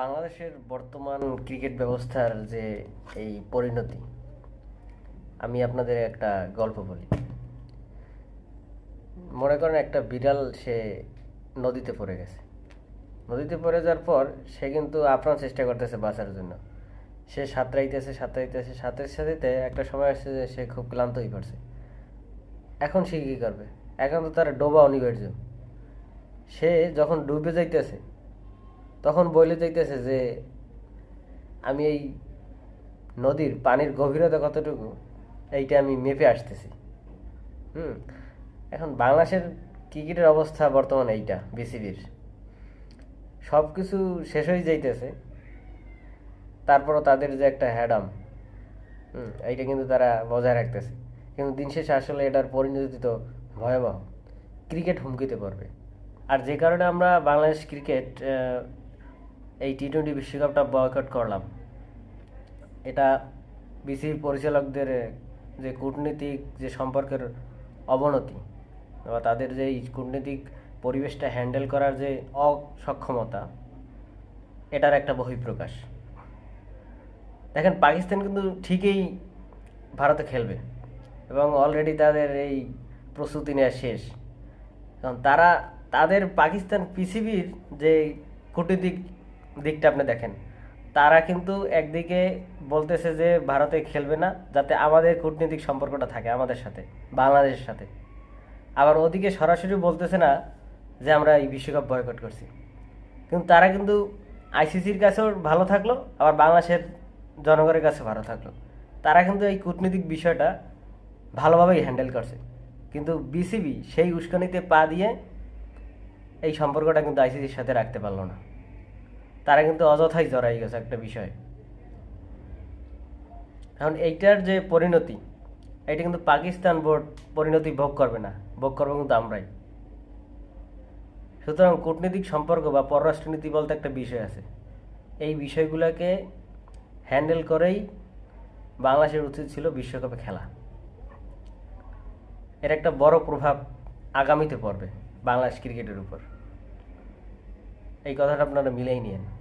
বাংলাদেশের বর্তমান ক্রিকেট ব্যবস্থার যে এই পরিণতি, আমি আপনাদের একটা গল্প বলি। মনে করেন একটা বিড়াল সে নদীতে পড়ে গেছে। নদীতে পড়ে যাওয়ার পর সে কিন্তু আপ্রাণ চেষ্টা করতেছে বাঁচার জন্য। সে সাঁতরাইতেছে সাঁতরাইতেছে সাঁতার সাথে একটা সময় আসছে যে সে খুব ক্লান্ত হয়ে পড়ছে। এখন সে কী করবে? এখন তো তার ডোবা অনিবার্য। সে যখন ডুবে যাইতেছে তখন বলে যাইতেছে যে, আমি এই নদীর পানির গভীরতা কতটুকু, এইটা আমি মেপে আসতেছি। হুম? এখন বাংলাদেশের ক্রিকেটের অবস্থা বর্তমানে এইটা, বিসিবির। সব কিছু শেষ হয়ে যাইতেছে। তারপরও তাদের যে একটা হ্যাডাম, হুম, এইটা কিন্তু তারা বজায় রাখতেছে। কিন্তু দিন শেষে আসলে এটার পরিণতি তো ভয়াবহ। ক্রিকেট হুমকিতে পড়বে। আর যে কারণে আমরা বাংলাদেশ ক্রিকেট এই টি টোয়েন্টি বিশ্বকাপটা বয়কট করলাম। এটা বিসিবি পরিচালকদের যে কূটনীতিক, যে সম্পর্কের অবনতি বা তাদের যে এই কূটনীতিক পরিবেশটা হ্যান্ডেল করার যে অসক্ষমতা, এটার একটা বহিঃপ্রকাশ। দেখেন, পাকিস্তান কিন্তু ঠিকই ভারতে খেলবে এবং অলরেডি তাদের এই প্রস্তুতি নেওয়া শেষ। কারণ তারা, তাদের পাকিস্তান পিসিবির যে কূটনীতিক দিকটা আপনি দেখেন। তারা কিন্তু একদিকে বলতেছে যে ভারতে খেলবে না, যাতে আমাদের কূটনীতিক সম্পর্কটা থাকে আমাদের সাথে, বাংলাদেশের সাথে। আবার ওদিকে সরাসরি বলতেছে না যে আমরা এই বিশ্বকাপ বয়কট করছি। কিন্তু তারা কিন্তু আইসিসির কাছেও ভালো থাকল, আবার বাংলাদেশের জনগণের কাছে ভালো থাকল। তারা কিন্তু এই কূটনীতিক বিষয়টা ভালোভাবেই হ্যান্ডেল করছে। কিন্তু বিসিবি সেই উস্কানিতে পা দিয়ে এই সম্পর্কটা কিন্তু আইসিসির সাথে রাখতে পারল না। তারা কিন্তু অযথাই জড়াই গেছে একটা বিষয়। এখন এইটার যে পরিণতি এটা কিন্তু পাকিস্তান বোর্ড পরিণতি ভোগ করবে না। ভোগ করব কিন্তু আমরাই। সুতরাং কূটনৈতিক সম্পর্ক বা পররাষ্ট্রনীতি বলতে একটা বিষয় আছে। এই বিষয়গুলোকে হ্যান্ডেল করেই বাংলাদেশের উচিত ছিল বিশ্বকাপে খেলা। এর একটা বড় প্রভাব আগামীতে পড়বে বাংলাদেশ ক্রিকেটের উপর। এই কথাটা আপনারা মিলেই নিয়েন।